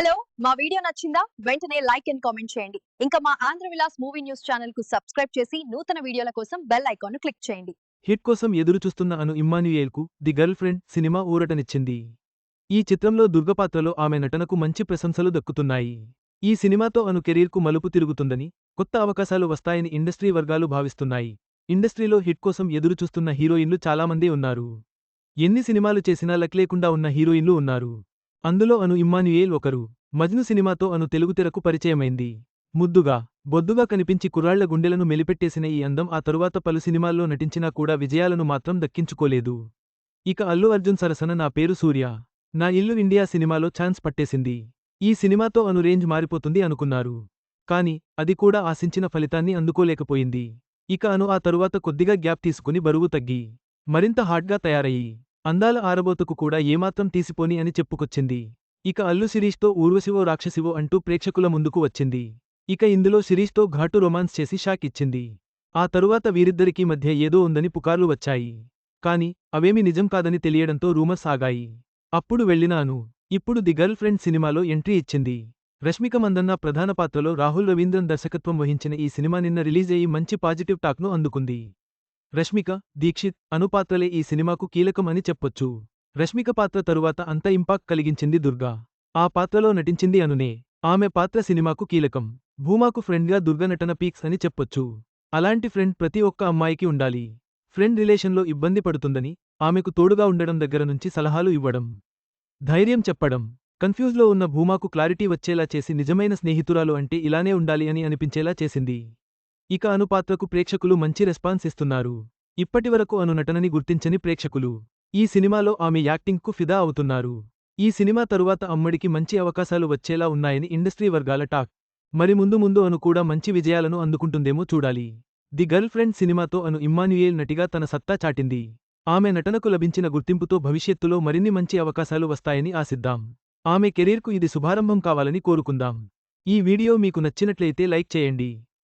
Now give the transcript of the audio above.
Hello మా video నచ్చిందా? వెంటనే లైక్ అండ్ కామెంట్ చేయండి. ఇంకా మా ఆంధ్ర విలాస్ మూవీ న్యూస్ ఛానల్కు సబ్స్క్రైబ్ చేసి నూతన వీడియోల కోసం బెల్ ఐకాన్ క్లిక్ చేయండి. హిట్ కోసం ఎదురుచూస్తున్న అను ఇమ్మాన్యుయేల్కు ది గర్ల్ ఫ్రెండ్ సినిమా ఊరటనిచ్చింది. ఈ చిత్రంలో దుర్గపాత్రలో ఆమె నటనకు మంచి ప్రశంసలు దక్కుతున్నాయి. ఈ సినిమాతో అను కెరీర్కు మలుపు తిరుగుతుందని కొత్త అవకాశాలు వస్తాయని ఇండస్ట్రీ వర్గాలు భావిస్తున్నాయి. ఇండస్ట్రీలో హిట్ కోసం ఎదురుచూస్తున్న హీరోయిన్లు చాలామంది ఉన్నారు. ఎన్ని సినిమాలు చేసినా లక్ లేకుండా ఉన్న హీరోయిన్లు ఉన్నారు. అందులో అను ఇమ్మాన్యుయేల్ ఒకరు. మజ్ను సినిమాతో అను తెలుగు తెరకు పరిచయమైంది. ముద్దుగా బొద్దుగా కనిపించి కుర్రాళ్ళ గుండెలను మెలిపెట్టేసిన ఈ అందం ఆ తరువాత పలు సినిమాల్లో నటించినా కూడా విజయాలను మాత్రం దక్కించుకోలేదు. ఇక అల్లు అర్జున్ సరసన నా పేరు సూర్య. నా ఇల్లు ఇండియా సినిమాలో ఛాన్స్ పట్టేసింది. ఈ సినిమాతో అను రేంజ్ మారిపోతుంది అనుకున్నారు. కాని అది కూడా ఆశించిన ఫలితాన్ని అందుకోలేకపోయింది. ఇక అను ఆ తరువాత కొద్దిగా గ్యాప్ తీసుకుని బరువు తగ్గి మరింత హాట్గా తయారయ్యి. అందాల ఆరబోతుకు కూడా ఏమాత్రం తీసిపోని అని చెప్పుకొచ్చింది. ఇక అల్లు శిరీష్తో ఊర్వశివో రాక్షసివో అంటూ ప్రేక్షకుల ముందుకు వచ్చింది. ఇక ఇందులో శిరీష్తో ఘాటు రొమాన్స్ చేసి షాక్ ఇచ్చింది. ఆ తరువాత వీరిద్దరికీ మధ్య ఏదో ఉందని పుకార్లు వచ్చాయి. కాని అవేమి నిజం కాదని తెలియడంతో రూమర్స్ ఆగాయి. అప్పుడు వెళ్ళినాను ఇప్పుడు ది గర్ల్ ఫ్రెండ్ సినిమాలో ఎంట్రీ ఇచ్చింది. రష్మిక మందన్న ప్రధాన పాత్రలో రాహుల్ రవీంద్రన్ దర్శకత్వం వహించిన ఈ సినిమా నిన్న రిలీజ్ అయ్యి మంచి పాజిటివ్ టాక్ను అందుకుంది. రష్మిక దీక్షిత్ అనుపాత్రలే ఈ సినిమాకు కీలకం అని చెప్పొచ్చు. రష్మిక పాత్ర తరువాత అంత ఇంపాక్ట్ కలిగించింది దుర్గా. ఆ పాత్రలో నటించింది అనునే. ఆమె పాత్ర సినిమాకు కీలకం. భూమాకు ఫ్రెండ్గా దుర్గ నటన పీక్స్ అని చెప్పొచ్చు. అలాంటి ఫ్రెండ్ ప్రతి ఒక్క అమ్మాయికి ఉండాలి. ఫ్రెండ్ రిలేషన్లో ఇబ్బంది పడుతుందని ఆమెకు తోడుగా ఉండడం దగ్గర నుంచి సలహాలు ఇవ్వడం. ధైర్యం చెప్పడం. కన్ఫ్యూజ్లో ఉన్న భూమాకు క్లారిటీ వచ్చేలా చేసి నిజమైన స్నేహితురాలు అంటే ఇలానే ఉండాలి అని అనిపించేలా చేసింది. ఇక అనుపాత్రకు ప్రేక్షకులు మంచి రెస్పాన్స్ ఇస్తున్నారు. ఇప్పటివరకు అను నటనని గుర్తించని ప్రేక్షకులు. ఈ సినిమాలో ఆమె యాక్టింగ్కు ఫిదా అవుతున్నారు. ఈ సినిమా తరువాత అమ్మడికి మంచి అవకాశాలు వచ్చేలా ఉన్నాయని ఇండస్ట్రీ వర్గాల టాక్. మరి ముందు ముందు అను కూడా మంచి విజయాలను అందుకుంటుందేమో చూడాలి. ది గర్ల్ ఫ్రెండ్ సినిమాతో అను ఇమ్మాన్యుయేల్ నటిగా తన సత్తా చాటింది. ఆమె నటనకు లభించిన గుర్తింపుతో భవిష్యత్తులో మరిన్ని మంచి అవకాశాలు వస్తాయని ఆశిద్దాం. ఆమె కెరీర్కు ఇది శుభారంభం కావాలని కోరుకుందాం. ఈ వీడియో మీకు నచ్చినట్లయితే లైక్ చేయండి.